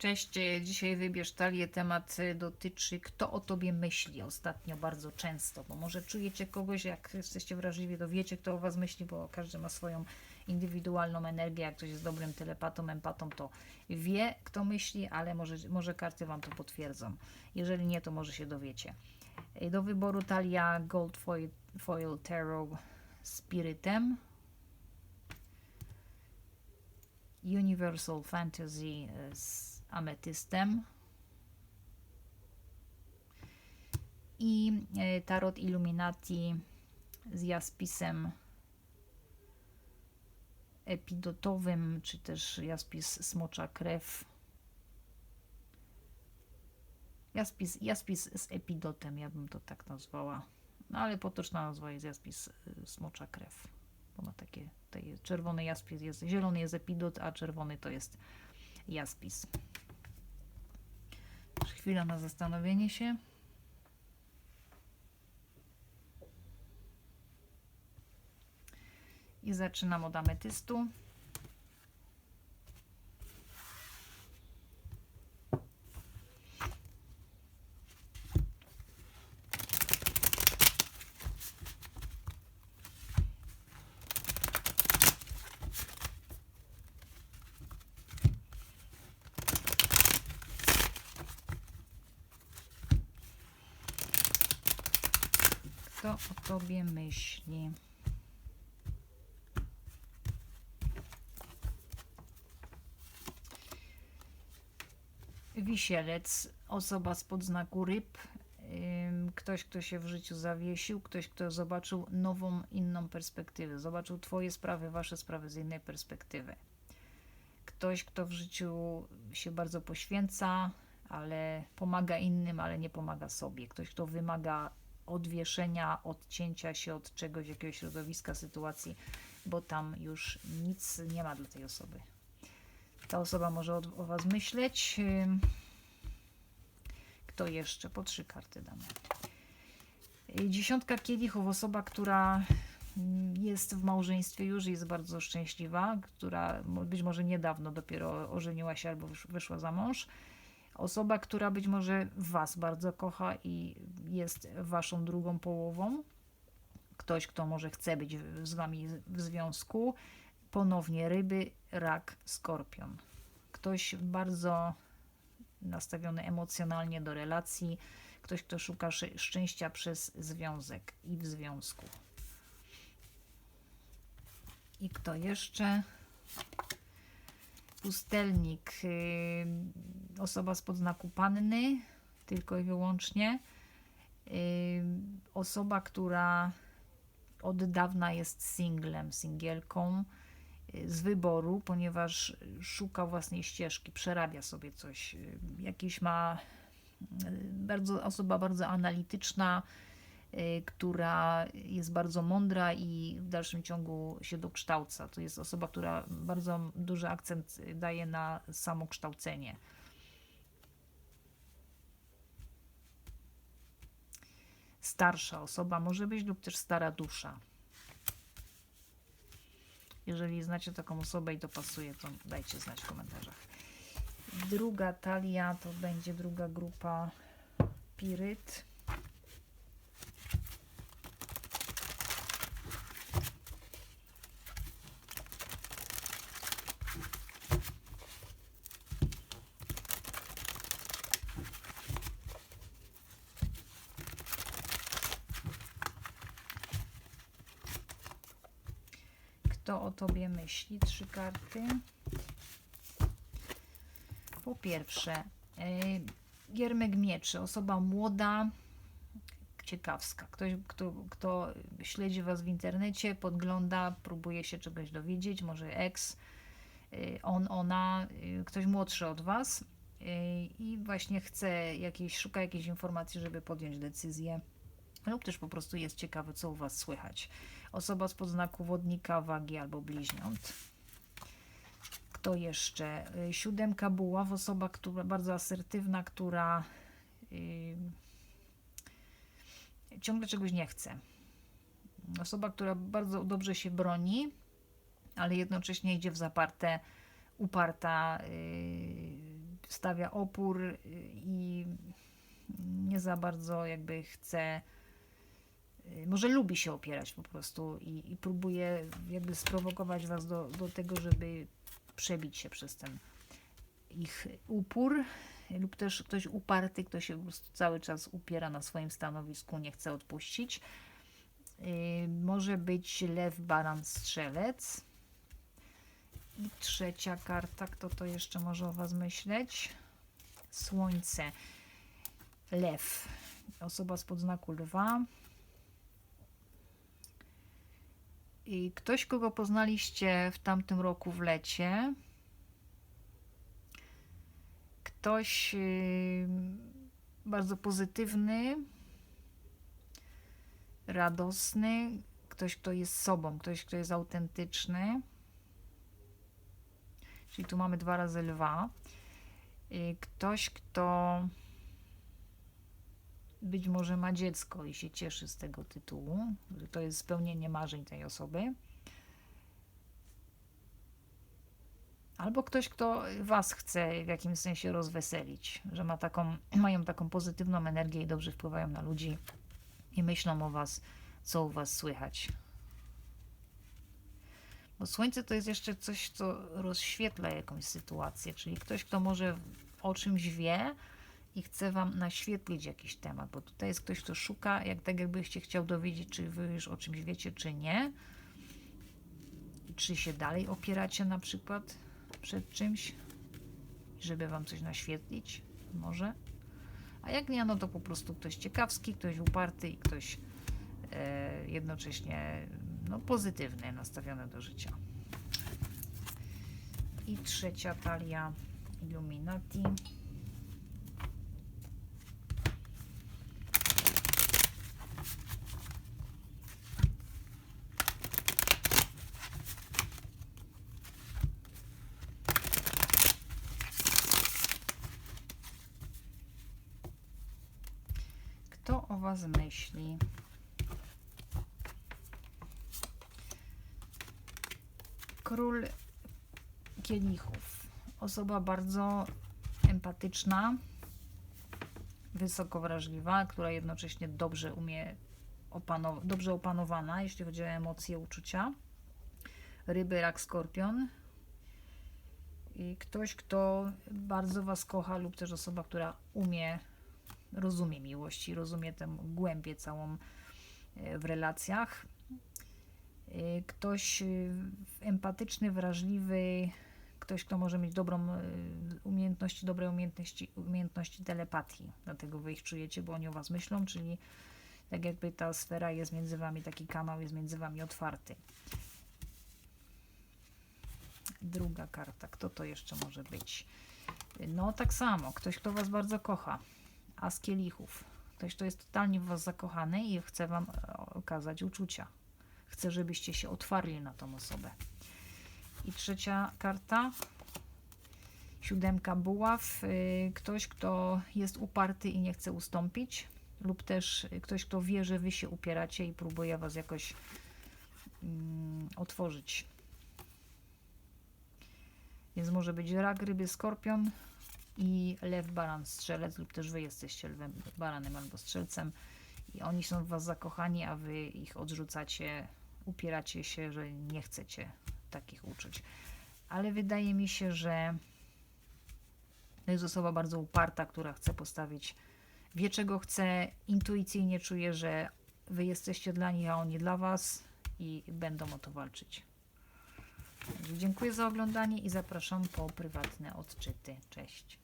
Cześć, e, dzisiaj wybierz talię. Temat e, dotyczy, kto o tobie myśli ostatnio bardzo często, bo może czujecie kogoś, jak jesteście wrażliwi, to wiecie, kto o was myśli, bo każdy ma swoją indywidualną energię. Jak ktoś jest dobrym telepatą, empatą, to wie, kto myśli, ale może, może karty wam to potwierdzą. Jeżeli nie, to może się dowiecie. E, Do wyboru talia Gold Foil, Foil Tarot Spiritem. Universal Fantasy e, z ametystem i e, Tarot Illuminati z jaspisem epidotowym, czy też jaspis smocza krew. Jaspis, jaspis z epidotem, ja bym to tak nazwała. No ale potoczna nazwa jest jaspis y, smocza krew. Bo ma takie, czerwony jaspis jest, zielony jest epidot, a czerwony to jest jaspis. Chwila na zastanowienie się. I zaczynam od ametystu. Kto o tobie myśli? Wisielec, osoba spod znaku ryb, ktoś, kto się w życiu zawiesił, ktoś, kto zobaczył nową, inną perspektywę, zobaczył Twoje sprawy, Wasze sprawy z innej perspektywy. Ktoś, kto w życiu się bardzo poświęca, ale pomaga innym, ale nie pomaga sobie. Ktoś, kto wymaga odwieszenia, odcięcia się od czegoś, jakiegoś środowiska, sytuacji, bo tam już nic nie ma dla tej osoby. Ta osoba może o, o Was myśleć. Kto jeszcze? Po trzy karty damy. Y, Dziesiątka kielichów, osoba, która mm, jest w małżeństwie już, jest bardzo szczęśliwa, która być może niedawno dopiero ożeniła się albo wysz- wyszła za mąż. Osoba, która być może Was bardzo kocha i jest Waszą drugą połową. Ktoś, kto może chce być z Wami w związku. Ponownie ryby, rak, skorpion. Ktoś bardzo nastawiony emocjonalnie do relacji. Ktoś, kto szuka szczęścia przez związek i w związku. I kto jeszcze? Pustelnik, yy, osoba spod znaku panny, tylko i wyłącznie. Yy, osoba, która od dawna jest singlem, singielką yy, z wyboru, ponieważ szuka własnej ścieżki, przerabia sobie coś. Jakiś ma bardzo, osoba bardzo analityczna, która jest bardzo mądra i w dalszym ciągu się dokształca. To jest osoba, która bardzo duży akcent daje na samokształcenie. Starsza osoba może być lub też stara dusza. Jeżeli znacie taką osobę i to pasuje, to dajcie znać w komentarzach. Druga talia to będzie druga grupa Piryt. Kto o tobie myśli? Trzy karty. Po pierwsze, yy, Giermek Mieczy, osoba młoda, ciekawska. Ktoś, kto, kto śledzi Was w internecie, podgląda, próbuje się czegoś dowiedzieć, może ex, yy, on, ona, yy, ktoś młodszy od Was i właśnie chce jakiejś, szuka jakiejś informacji, żeby podjąć decyzję lub też po prostu jest ciekawy, co u Was słychać. Osoba spod znaku wodnika, wagi albo bliźniąt. Kto jeszcze? Y, Siódemka buław, osoba która, bardzo asertywna, która yy, ciągle czegoś nie chce. Osoba, która bardzo dobrze się broni, ale jednocześnie idzie w zaparte, uparta, yy, stawia opór y, i nie za bardzo jakby chce, może lubi się opierać po prostu i, i próbuje jakby sprowokować Was do, do tego, żeby przebić się przez ten ich upór lub też ktoś uparty, kto się po prostu cały czas upiera na swoim stanowisku, nie chce odpuścić. Yy, może być lew, baran, strzelec. I trzecia karta, kto to jeszcze może o Was myśleć? Słońce, lew, osoba spod znaku lwa. I ktoś, kogo poznaliście w tamtym roku w lecie, ktoś bardzo pozytywny, radosny, ktoś, kto jest sobą, ktoś, kto jest autentyczny. Czyli tu mamy dwa razy lwa. Yy, Ktoś, kto być może ma dziecko i się cieszy z tego tytułu, że to jest spełnienie marzeń tej osoby. Albo ktoś, kto Was chce w jakimś sensie rozweselić, że ma taką, mają taką pozytywną energię i dobrze wpływają na ludzi i myślą o Was, co u Was słychać. Bo słońce to jest jeszcze coś, co rozświetla jakąś sytuację, czyli ktoś, kto może o czymś wie i chce Wam naświetlić jakiś temat, bo tutaj jest ktoś, kto szuka, jak tak jakbyście chciał dowiedzieć, czy Wy już o czymś wiecie, czy nie. Czy się dalej opieracie na przykład przed czymś, żeby Wam coś naświetlić, może. A jak nie, no to po prostu ktoś ciekawski, ktoś uparty i ktoś e, jednocześnie no, pozytywny, nastawiony do życia. I trzecia talia Illuminati. O Was myśli? Król kielichów. Osoba bardzo empatyczna, wysoko wrażliwa, która jednocześnie dobrze umie opanow- dobrze opanowana, jeśli chodzi o emocje, uczucia. Ryby, rak, skorpion. I ktoś, kto bardzo Was kocha, lub też osoba, która umie rozumie miłość i rozumie tę głębię całą e, w relacjach. E, Ktoś e, empatyczny, wrażliwy, ktoś, kto może mieć dobrą umiejętności, dobre umiejętności, umiejętności telepatii. Dlatego wy ich czujecie, bo oni o was myślą, czyli tak jakby ta sfera jest między wami, taki kanał jest między wami otwarty. Druga karta, kto to jeszcze może być? No tak samo, ktoś, kto was bardzo kocha a z kielichów. Ktoś, kto jest totalnie w Was zakochany i chce Wam e, okazać uczucia. Chce, żebyście się otwarli na tą osobę. I trzecia karta. Siódemka buław. Y, Ktoś, kto jest uparty i nie chce ustąpić. Lub też ktoś, kto wie, że Wy się upieracie i próbuje Was jakoś mm, otworzyć. Więc może być rak, ryby, skorpion, i lew, baran, strzelec, lub też wy jesteście lwem, baranem albo strzelcem i oni są w was zakochani, a wy ich odrzucacie, upieracie się, że nie chcecie takich uczuć. Ale wydaje mi się, że to jest osoba bardzo uparta, która chce postawić, wie czego chce, intuicyjnie czuje, że wy jesteście dla nich, a oni dla was i będą o to walczyć. Dziękuję za oglądanie i zapraszam po prywatne odczyty. Cześć.